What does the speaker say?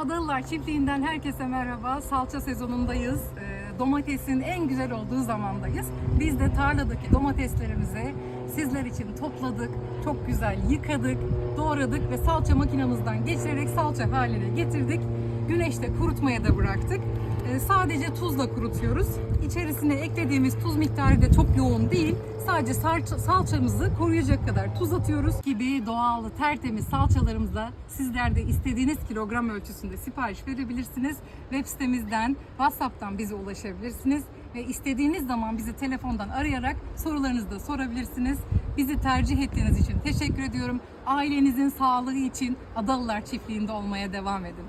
Adalılar Çiftliği'nden herkese merhaba. Salça sezonundayız. Ee, Domatesin en güzel olduğu zamandayız. Biz de tarladaki domateslerimizi sizler için topladık. Çok güzel yıkadık, doğradık ve salça makinamızdan geçirerek salça haline getirdik. Güneşte kurutmaya da bıraktık. Ee, Sadece tuzla kurutuyoruz. İçerisine eklediğimiz tuz miktarı da çok yoğun değil. Sadece salça- salçamızı koruyacak kadar tuz atıyoruz gibi doğal, tertemiz salçalarımızla sizler de istediğiniz kilogram ölçüsünde sipariş verebilirsiniz. Web sitemizden, WhatsApp'tan bize ulaşabilirsiniz ve istediğiniz zaman bizi telefondan arayarak sorularınızı da sorabilirsiniz. Bizi tercih ettiğiniz için teşekkür ediyorum. Ailenizin sağlığı için Adalılar Çiftliği'nde olmaya devam edin.